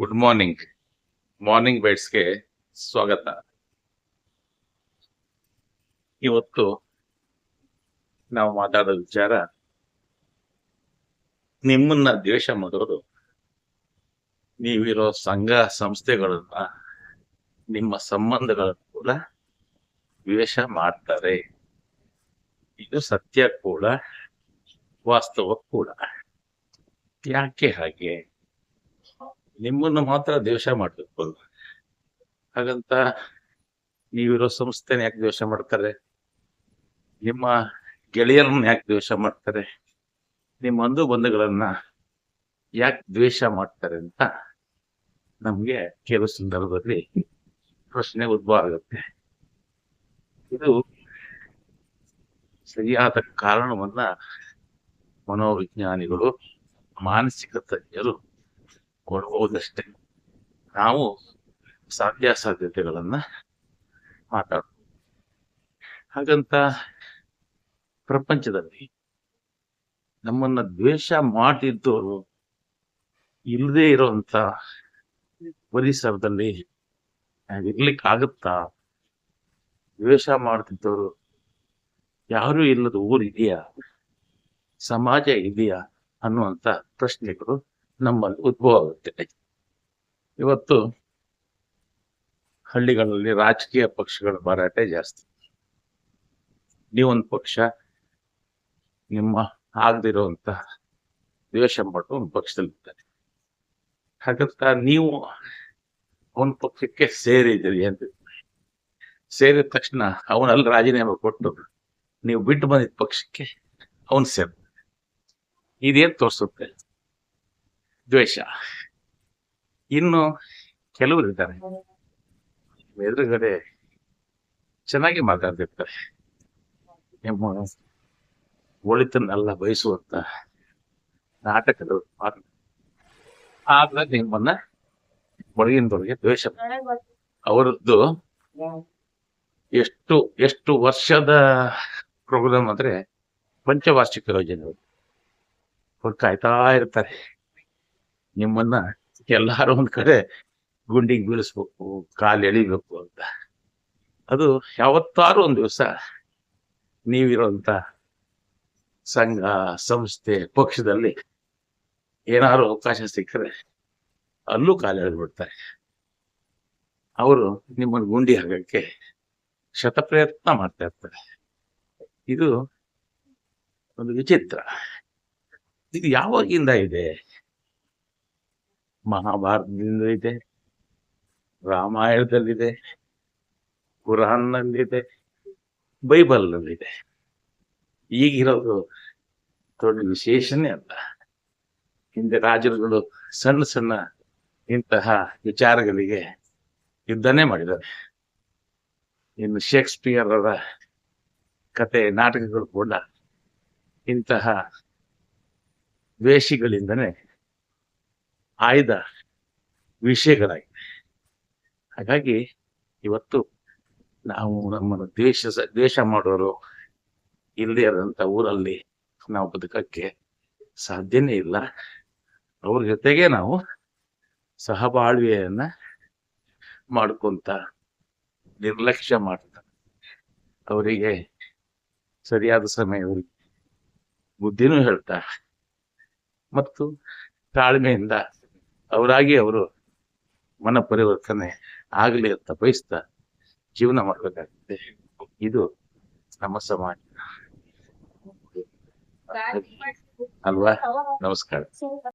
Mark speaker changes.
Speaker 1: Good morning morning ಬೈಟ್ಸ್ಗೆ ಸ್ವಾಗತ. ಇವತ್ತು ನಾವು ಮಾತಾಡೋ ವಿಚಾರ ನಿಮ್ಮನ್ನ ದ್ವೇಷ ಮಾಡೋರು ನೀವಿರೋ ಸಂಘ ಸಂಸ್ಥೆಗಳನ್ನ ನಿಮ್ಮ ಸಂಬಂಧಗಳನ್ನು ಕೂಡ ದ್ವೇಷ ಮಾಡ್ತಾರೆ. ಇದು ಸತ್ಯ ಕೂಡ, ವಾಸ್ತವ ಕೂಡ. ಯಾಕೆ ಹಾಗೆ? ನಿಮ್ಮನ್ನು ಮಾತ್ರ ದ್ವೇಷ ಮಾಡ್ಬೇಕು ಹಾಗಂತ ನೀವಿರೋ ಸಂಸ್ಥೆನ ಯಾಕೆ ದ್ವೇಷ ಮಾಡ್ತಾರೆ? ನಿಮ್ಮ ಗೆಳೆಯರನ್ನ ಯಾಕೆ ದ್ವೇಷ ಮಾಡ್ತಾರೆ? ನಿಮ್ಮ ಅಂದು ಬಂಧುಗಳನ್ನ ಯಾಕೆ ದ್ವೇಷ ಮಾಡ್ತಾರೆ ಅಂತ ನಮ್ಗೆ ಕೆಲವು ಸಂದರ್ಭದಲ್ಲಿ ಪ್ರಶ್ನೆ ಉದ್ಭವ ಆಗುತ್ತೆ. ಇದು ಸರಿಯಾದ ಕಾರಣವನ್ನ ಮನೋವಿಜ್ಞಾನಿಗಳು, ಮಾನಸಿಕ ತಜ್ಞರು ಕೊಡಬಹುದಷ್ಟೇ. ನಾವು ಸಾಧ್ಯಾಸಾಧ್ಯತೆಗಳನ್ನ ಮಾತಾಡೋದು ಹಾಗಂತ ಪ್ರಪಂಚದಲ್ಲಿ ನಮ್ಮನ್ನ ದ್ವೇಷ ಮಾಡಿದ್ದವರು ಇಲ್ಲದೆ ಇರುವಂತ ಪರಿಸರದಲ್ಲಿ ನಾವಿರ್ಲಿಕ್ಕೆ ಆಗುತ್ತಾ ದ್ವೇಷ ಮಾಡ್ತಿದ್ದವರು ಯಾರು ಇಲ್ಲದ ಊರಿದೆಯಾ? ಸಮಾಜ ಇದೆಯಾ? ಅನ್ನುವಂತ ಪ್ರಶ್ನೆಗಳು ನಮ್ಮಲ್ಲಿ ಉದ್ಭವ ಆಗುತ್ತೆ. ಇವತ್ತು ಹಳ್ಳಿಗಳಲ್ಲಿ ರಾಜಕೀಯ ಪಕ್ಷಗಳ ಮಾರಾಟ ಜಾಸ್ತಿ. ನೀವೊಂದು ಪಕ್ಷ, ನಿಮ್ಮ ಆಗದಿರುವಂತ ದ್ವೇಷ ಮಾಡೋ ಒಂದು ಪಕ್ಷದಲ್ಲಿರ್ತಾರೆ ಹಾಗಂತ ನೀವು ಒಂದು ಪಕ್ಷಕ್ಕೆ ಸೇರಿದಿರಿ ಅಂತ. ಸೇರಿದ ತಕ್ಷಣ ಅವನಲ್ಲಿ ರಾಜೀನಾಮೆ ಕೊಟ್ಟು ನೀವು ಬಿಟ್ಟು ಬಂದಿದ್ದ ಪಕ್ಷಕ್ಕೆ ಅವನು ಸೇರ್ತಾರೆ. ಇದೇನು ತೋರಿಸುತ್ತೆ? ದ್ವೇಷ. ಇನ್ನು ಕೆಲವರು ಇದ್ದಾರೆ ಎದುರುಗಡೆ ಚೆನ್ನಾಗಿ ಮಾತಾಡ್ತಿರ್ತಾರೆ. ನಿಮ್ಮ ಒಳಿತನ್ನೆಲ್ಲ ಬಯಸುವಂತ ನಾಟಕದವರು ಮಾತು ಆದ್ರೆ ನಿಮ್ಮನ್ನ ಒಳಗಿನದೊಳಗೆ ದ್ವೇಷ. ಅವರದ್ದು ಎಷ್ಟು ಎಷ್ಟು ವರ್ಷದ ಪ್ರೋಗ್ರಾಮ್ ಅಂದ್ರೆ ಪಂಚವಾರ್ಷಿಕ ಯೋಜನೆ. ಅವ್ರು ಕಾಯ್ತಾ ಇರ್ತಾರೆ. ನಿಮ್ಮನ್ನ ಎಲ್ಲಾರು ಒಂದ್ ಕಡೆ ಗುಂಡಿಗೆ ಬೀಳಿಸ್ಬೇಕು, ಕಾಲು ಎಳಿಬೇಕು ಅಂತ. ಅದು ಯಾವತ್ತಾರು ಒಂದ್ ದಿವಸ ನೀವಿರೋಂತ ಸಂಘ, ಸಂಸ್ಥೆ, ಪಕ್ಷದಲ್ಲಿ ಏನಾದ್ರು ಅವಕಾಶ ಸಿಕ್ಕರೆ ಅಲ್ಲೂ ಕಾಲು ಎಳೆದ್ಬಿಡ್ತಾರೆ. ಅವರು ನಿಮ್ಮನ್ನು ಗುಂಡಿ ಹಾಕಕ್ಕೆ ಶತಪ್ರಯತ್ನ ಮಾಡ್ತಾ ಇರ್ತಾರೆ. ಇದು ಒಂದು ವಿಚಿತ್ರ. ಇದು ಯಾವಾಗಿಂದ ಇದೆ? ಮಹಾಭಾರತದಿಂದ ಇದೆ ರಾಮಾಯಣದಲ್ಲಿದೆ ಕುರಾನ್ನಲ್ಲಿದೆ ಬೈಬಲ್ನಲ್ಲಿದೆ. ಈಗಿರೋದು ದೊಡ್ಡ ವಿಶೇಷನೇ ಅಲ್ಲ. ಹಿಂದೆ ರಾಜರುಗಳು ಸಣ್ಣ ಸಣ್ಣ ಇಂತಹ ವಿಚಾರಗಳಿಗೆ ಯುದ್ಧನೇ ಮಾಡಿದ್ದಾರೆ. ಇನ್ನು ಶೇಕ್ಸ್ಪಿಯರ್ ಅವರ ಕತೆ, ನಾಟಕಗಳು ಕೂಡ ಇಂತಹ ದ್ವೇಷಿಗಳಿಂದನೇ ಆಯ್ದ ವಿಷಯಗಳಾಗಿವೆ ಹಾಗಾಗಿ ಇವತ್ತು ನಾವು ನಮ್ಮನ್ನು ದ್ವೇಷ ದ್ವೇಷ ಮಾಡೋರು ಇಲ್ಲದೇ ಇರೋಂಥ ಊರಲ್ಲಿ ನಾವು ಬದುಕಕ್ಕೆ ಸಾಧ್ಯನೇ ಇಲ್ಲ. ಅವ್ರ ಜೊತೆಗೆ ನಾವು ಸಹಬಾಳ್ವೆಯನ್ನ ಮಾಡ್ಕೊಂತ ನಿರ್ಲಕ್ಷ್ಯ ಮಾಡ್ತಾ ಅವರಿಗೆ ಸರಿಯಾದ ಸಮಯದಲ್ಲಿ ಬುದ್ಧಿನೂ ಹೇಳ್ತಾ ಮತ್ತು ತಾಳ್ಮೆಯಿಂದ ಅವರಾಗಿ ಅವರು ಮನ ಪರಿವರ್ತನೆ ಆಗಲಿ ಅಂತ ಬಯಸ್ತಾ ಜೀವನ ಮಾಡಬೇಕಾಗುತ್ತೆ ಇದು ನಮ್ಮ ಸಮಾಜ. ಅಲ್ವಾ? ನಮಸ್ಕಾರ.